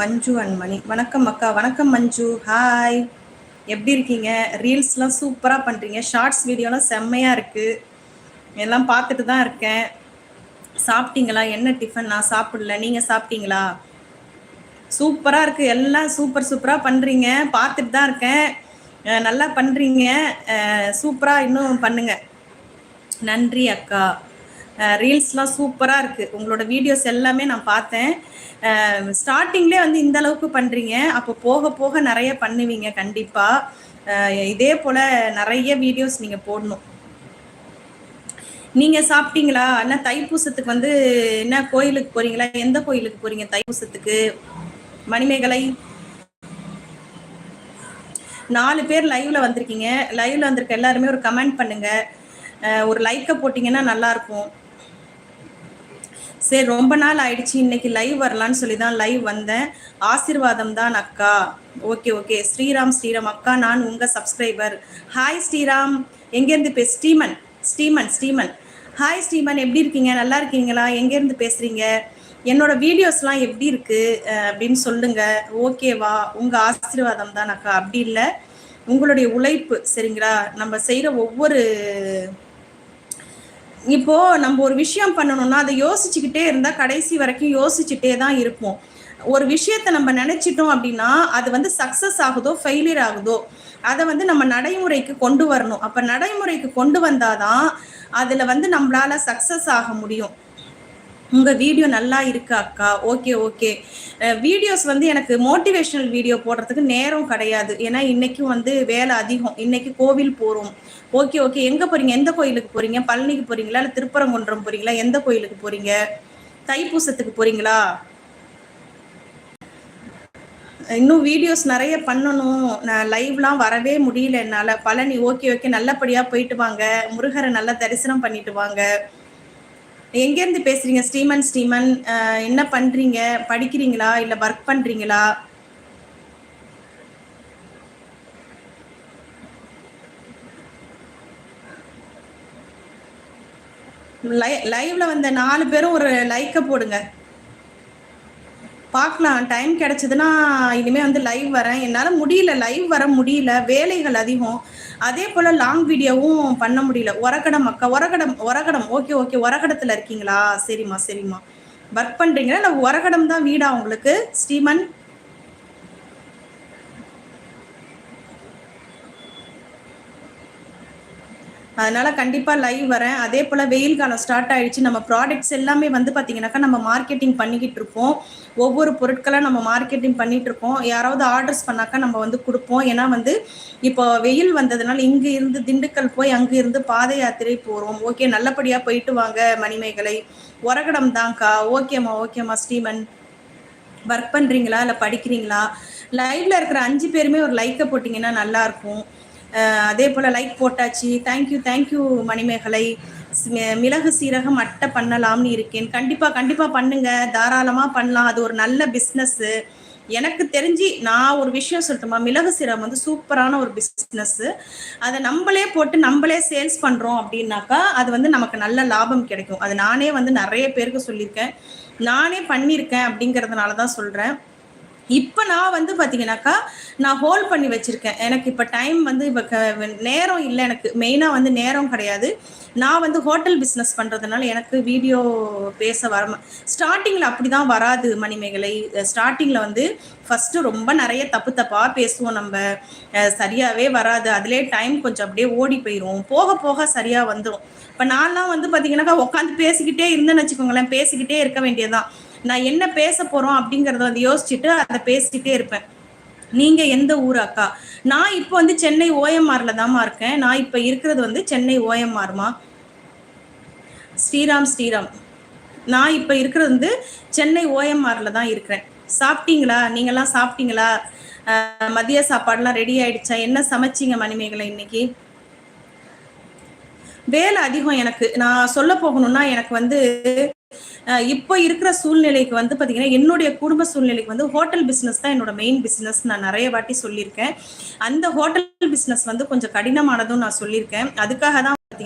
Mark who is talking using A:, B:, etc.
A: Manju and money. வணக்கம் அக்கா வணக்கம் மஞ்சு. ஹாய் எப்படி இருக்கீங்க? ரீல்ஸ்லாம் சூப்பராக பண்ணுறீங்க ஷார்ட்ஸ் வீடியோலாம் செம்மையாக இருக்குது எல்லாம் பார்த்துட்டு தான் இருக்கேன். சாப்பிட்டீங்களா? என்ன டிஃபன் நான் சாப்பிடல. நீங்கள் சாப்பிட்டீங்களா? சூப்பராக இருக்குது எல்லாம் சூப்பர் சூப்பராக பண்ணுறீங்க பார்த்துட்டு தான் இருக்கேன். நல்லா பண்ணுறீங்க சூப்பராக இன்னும் பண்ணுங்க. நன்றி அக்கா. ரீல்ஸ்லாம் சூப்பராக இருக்குது உங்களோட வீடியோஸ் எல்லாமே நான் பார்த்தேன். ஸ்டார்டிங்லேயே வந்து இந்த அளவுக்கு பண்ணுறீங்க அப்போ போக போக நிறைய பண்ணுவீங்க கண்டிப்பாக இதே போல் நிறைய வீடியோஸ் நீங்கள் போடணும். நீங்கள் சாப்பிட்டீங்களா? என்ன தைப்பூசத்துக்கு வந்து என்ன கோயிலுக்கு போகிறீங்களா எந்த கோயிலுக்கு போகிறீங்க தைப்பூசத்துக்கு? மணிமேகலை? நாலு பேர் லைவ்ல வந்திருக்கீங்க. லைவ்ல வந்திருக்க எல்லாருமே ஒரு கமெண்ட் பண்ணுங்க. ஒரு லைக்கை போட்டிங்கன்னா நல்லாயிருக்கும் சரி ரொம்ப நாள் ஆயிடுச்சு இன்னைக்கு லைவ் வரலான்னு சொல்லி தான் லைவ் வந்தேன். ஆசீர்வாதம் தான் அக்கா. Okay okay. ஸ்ரீராம் ஸ்ரீராம். அக்கா நான் உங்க சப்ஸ்கிரைபர் ஹாய் ஸ்ரீராம். எங்கேருந்து பே ஸ்ரீமன் ஸ்ரீமன் ஸ்ரீமன். ஹாய் ஸ்ரீமன். எப்படி இருக்கீங்க? நல்லா இருக்கீங்களா? எங்கேருந்து பேசுறீங்க? என்னோட வீடியோஸ்லாம் எப்படி இருக்கு? அப்படின்னு சொல்லுங்க. ஓகேவா உங்க ஆசீர்வாதம் தான் அக்கா. அப்படி இல்லை. உங்களுடைய உழைப்பு சரிங்களா? நம்ம செய்கிற ஒவ்வொரு இப்போ நம்ம ஒரு விஷயம் பண்ணணும்னா அதை யோசிச்சுக்கிட்டே இருந்தா கடைசி வரைக்கும் யோசிச்சுட்டே தான் இருப்போம். ஒரு விஷயத்த நம்ம நினைச்சிட்டோம் அப்படின்னா அது வந்து சக்சஸ் ஆகுதோ ஃபெயிலியர் ஆகுதோ அதை வந்து நம்ம நடைமுறைக்கு கொண்டு வரணும். அப்ப நடைமுறைக்கு கொண்டு வந்தாதான் அதுல வந்து நம்மளால சக்சஸ் ஆக முடியும். உங்கள் வீடியோ நல்லா இருக்கு அக்கா. Okay okay. வீடியோஸ் வந்து எனக்கு மோட்டிவேஷனல் வீடியோ போடுறதுக்கு நேரம் கிடையாது. ஏன்னா இன்னைக்கும் வந்து வேலை அதிகம். இன்னைக்கு கோவில் போகிறோம் ஓகே ஓகே. எங்கே போகிறீங்க எந்த கோயிலுக்கு போகிறீங்க பழனிக்கு போகிறீங்களா இல்லை திருப்பரங்குன்றம் போகிறீங்களா எந்த கோயிலுக்கு போகிறீங்க தைப்பூசத்துக்கு போகிறீங்களா இன்னும் வீடியோஸ் நிறைய பண்ணணும். நான் லைவ்லாம் வரவே முடியல என்னால். Palani okay okay. நல்லபடியாக போயிட்டு வாங்க. முருகரை நல்லா தரிசனம் பண்ணிட்டு வாங்க. எங்கேருந்து பேசுறீங்க? ஸ்ரீமன் ஸ்ரீமன் என்ன பண்றீங்க? படிக்கிறீங்களா? இல்ல ஒர்க் பண்றீங்களா? லை- லைவ்ல வந்த நாலு பேரும் ஒரு லைக்கை போடுங்க. பார்க்கலாம். டைம் கிடைச்சதுன்னா இனிமே வந்து லைவ் வரேன். என்னால் முடியல லைவ் வர முடியல. வேலைகள் அதிகம். அதே போல் லாங் வீடியோவும் பண்ண முடியல. உரகடம் அக்கா உரகடம் உரகடம். ஓகே ஓகே உரகடத்தில் இருக்கீங்களா? சரிம்மா சரிம்மா. ஒர்க் பண்ணுறீங்களா இல்லை உரகடம் தான் வீடா உங்களுக்கு? ஸ்ரீமன் அதனால கண்டிப்பா லைவ் வரேன். அதே போல வெயில் காலம் ஸ்டார்ட் ஆயிடுச்சு. நம்ம ப்ராடக்ட்ஸ் எல்லாமே வந்து பாத்தீங்கன்னாக்கா நம்ம மார்க்கெட்டிங் பண்ணிக்கிட்டு இருப்போம். ஒவ்வொரு பொருட்களாக நம்ம மார்க்கெட்டிங் பண்ணிட்டு இருக்கோம் யாராவது ஆர்டர்ஸ் பண்ணாக்கா நம்ம வந்து கொடுப்போம். ஏன்னா வந்து இப்போ வெயில் வந்ததுனால இங்க இருந்து திண்டுக்கல் போய் அங்க இருந்து பாத யாத்திரை போறோம். ஓகே நல்லபடியா போயிட்டு வாங்க மணிமேகலை. உரகடம் தான்க்கா. ஓகேம்மா ஓகேம்மா ஸ்ரீமன் ஒர்க் பண்றீங்களா? இல்ல படிக்கிறீங்களா? லைவ்ல இருக்கிற அஞ்சு பேருமே ஒரு லைக்கை போட்டீங்கன்னா நல்லா இருக்கும். அதே போல் லைக் போட்டாச்சு. Thank you thank you Manimegalai. மிளகு சீரகம் அட்டை பண்ணலாம்னு இருக்கேன். கண்டிப்பாக கண்டிப்பாக பண்ணுங்க. தாராளமாக பண்ணலாம். அது ஒரு நல்ல பிஸ்னஸ்ஸு எனக்கு தெரிஞ்சு நான் ஒரு விஷயம் சொல்லட்டுமா? மிளகு சீரகம் வந்து சூப்பரான ஒரு பிஸ்னஸ்ஸு அதை நம்மளே போட்டு நம்மளே சேல்ஸ் பண்ணுறோம் அப்படின்னாக்கா அது வந்து நமக்கு நல்ல லாபம் கிடைக்கும். அது நானே வந்து நிறைய பேருக்கு சொல்லியிருக்கேன். நானே பண்ணியிருக்கேன் அப்படிங்கிறதுனால தான் சொல்கிறேன் இப்போ நான் வந்து பார்த்தீங்கன்னாக்கா நான் ஹோல்ட் பண்ணி வச்சிருக்கேன். எனக்கு இப்போ டைம் வந்து இப்போ க- நேரம் இல்லை எனக்கு. மெயினாக வந்து நேரம் கிடையாது. நான் வந்து ஹோட்டல் பிஸ்னஸ் பண்ணுறதுனால எனக்கு வீடியோ பேச வர ஸ்டார்டிங்கில் அப்படி தான் வராது மணிமேகலை. ஸ்டார்டிங்கில் வந்து ஃபஸ்ட்டு ரொம்ப நிறைய தப்பு தப்பாக பேசுவோம் நம்ம. சரியாகவே வராது. அதிலே டைம் கொஞ்சம் அப்படியே ஓடி போயிடும் போக போக சரியாக வந்துடும் இப்போ நான்லாம் வந்து பார்த்தீங்கன்னாக்கா உட்காந்து பேசிக்கிட்டே இருந்தேன்னு வச்சுக்கோங்களேன். பேசிக்கிட்டே இருக்க வேண்டியதுதான். நான் என்ன பேச போறோம் அப்படிங்கறத வந்து யோசிச்சுட்டு அதை பேசிகிட்டே இருப்பேன். நீங்க எந்த ஊர் அக்கா? நான் இப்போ வந்து சென்னை ஓஎம்ஆர்ல தாம்மா இருக்கேன். நான் இப்போ இருக்கிறது வந்து சென்னை ஓஎம்ஆர்மா ஸ்ரீராம் ஸ்ரீராம். நான் இப்போ இருக்கிறது வந்து சென்னை ஓஎம்ஆர்ல தான் இருக்கிறேன். சாப்பிட்டீங்களா? நீங்கெல்லாம் சாப்பிட்டீங்களா? மதிய சாப்பாடுலாம் ரெடி ஆயிடுச்சா? என்ன சமைச்சீங்க மணிமேகலை இன்னைக்கு? வேலை அதிகம் எனக்கு. நான் சொல்ல போகணும்னா எனக்கு வந்து இப்போ இருக்கிற சூழ்நிலைக்கு வந்து பாத்தீங்கன்னா என்னுடைய குடும்ப சூழ்நிலைக்கு வந்து ஹோட்டல் பிசினஸ் தான் என்னோட மெயின் பிசினஸ் நான் நிறைய வாட்டி சொல்லியிருக்கேன். அந்த ஹோட்டல் பிசினஸ் வந்து கொஞ்சம் கடினமானதும் நான் சொல்லியிருக்கேன். அதுக்காக தான்